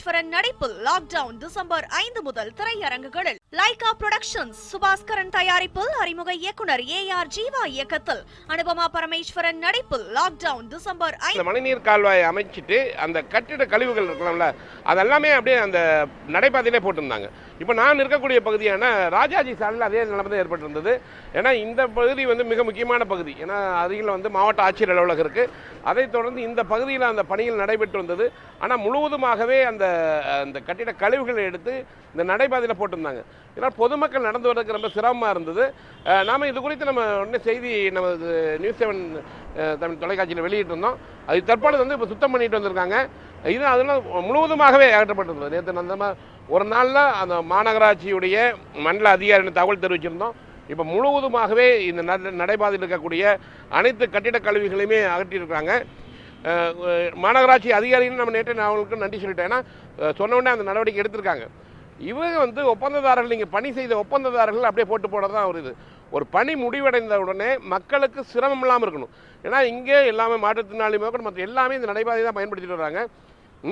பரமேஸ்வரன் நடிப்பில் lockdown December ஐந்து முதல் திரையரங்குகளில். லைகா புரொடக்ஷன்ஸ் சுபாஸ்கரன் தயாரிப்பில் அறிமுக இயக்குனர் ஏ ஆர் ஜீவா இயக்கத்தில். அனுபமா பரமேஸ்வரன் நடிப்பில் லாக்டவுன் டிசம்பர் ஐந்து இந்த மழைநீர் கால்வாய் அமைச்சிட்டு அந்த கட்டிட கழிவுகள் இருக்கலாம்ல அதெல்லாமே அப்படியே அந்த நடைபாதையிலே போட்டிருந்தாங்க. இப்போ நான் இருக்கக்கூடிய பகுதியான ராஜாஜி சாலையில் அதே நிலைமை தான் ஏற்பட்டிருந்தது. ஏன்னா இந்த பகுதி வந்து மிக முக்கியமான பகுதி. ஏன்னா அருகில் வந்து மாவட்ட ஆட்சியர் அலுவலகம் இருக்குது அதைத் தொடர்ந்து இந்த பகுதியில் அந்த பணிகள் நடைபெற்று வந்தது. ஆனால் முழுவதுமாகவே அந்த அந்த கட்டிட கழிவுகளை எடுத்து இந்த நடைபாதையில் போட்டிருந்தாங்க. இதனால் பொதுமக்கள் நடந்து வர்றதுக்கு ரொம்ப சிரமமாக இருந்தது. நாம் நாம இது குறித்து நம்ம உடனே செய்தி நம்ம நியூஸ் செவன் தமிழ் தொலைக்காட்சியில் வெளியிட்டிருந்தோம். அது தற்பொழுது வந்து இப்போ சுத்தம் பண்ணிட்டு வந்திருக்காங்க. இது அதெல்லாம் முழுவதுமாகவே அகற்றப்பட்டிருந்தது. நேற்று அந்த ஒரு நாளில் அந்த மாநகராட்சியுடைய மண்டல அதிகாரின்னு தகவல் தெரிவிச்சிருந்தோம். இப்போ முழுவதுமாகவே இந்த நடைபாதையில் இருக்கக்கூடிய அனைத்து கட்டிட கழிவுகளையுமே அகற்றியிருக்காங்க. மாநகராட்சி அதிகாரிகள் நம்ம நேற்று நான் அவங்களுக்கு நன்றி சொல்லிட்டேன். ஏன்னா சொன்ன உடனே அந்த நடவடிக்கை எடுத்திருக்காங்க. இவங்க வந்து ஒப்பந்ததாரர்கள் நீங்கள் பணி செய்த ஒப்பந்ததாரர்கள் அப்படியே போட்டு போடுறது தான் ஒரு இது. ஒரு பணி முடிவடைந்த உடனே மக்களுக்கு சிரமம் இல்லாமல் இருக்கணும். ஏன்னா இங்கே எல்லாமே மாற்றுத்திறனாளி மக்கள் மற்ற எல்லாமே இந்த நடைபாதை தான் பயன்படுத்திட்டு வராங்க.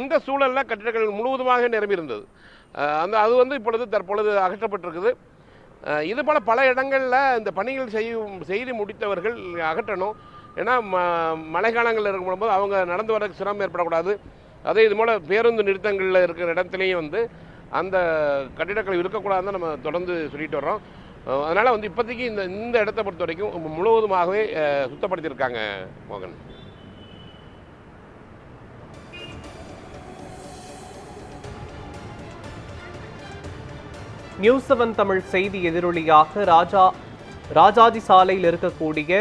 இந்த சூழலில் கட்டிடங்கள் முழுவதுமாக நிரம்பி இருந்தது. அந்த அது வந்து இப்பொழுது தற்பொழுது அகற்றப்பட்டிருக்குது. இது போல் பல இடங்களில் இந்த பணிகள் செய்யும் செய்து முடித்தவர்கள் அகற்றணும். ஏன்னா ம மழைக்காலங்களில் இருக்கும்போது அவங்க நடந்து வரதுக்கு சிரமம் ஏற்படக்கூடாது. அதே இது போல் பேருந்து நிறுத்தங்களில் இருக்கிற இடத்துலையும் வந்து அந்த கட்டிடக்கலை இருக்கக்கூடாதுன்னு நம்ம தொடர்ந்து சொல்லிட்டு வர்றோம். அதனால் வந்து இப்போதைக்கு இந்த இந்த இடத்தை பொறுத்த வரைக்கும் முழுவதுமாகவே சுத்தப்படுத்தியிருக்காங்க மோகன். நியூஸ் செவன் தமிழ் செய்தி எதிரொலியாக ராஜா ராஜாதி சாலையில் இருக்கக்கூடிய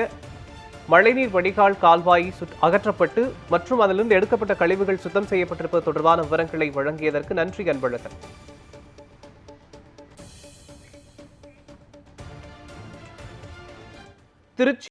மழைநீர் வடிகால் கால்வாய் அகற்றப்பட்டு மற்றும் அதிலிருந்து எடுக்கப்பட்ட கழிவுகள் சுத்தம் செய்யப்பட்டிருப்பது தொடர்பான விவரங்களை வழங்கியதற்கு நன்றி அன்பழகன். திருச்சி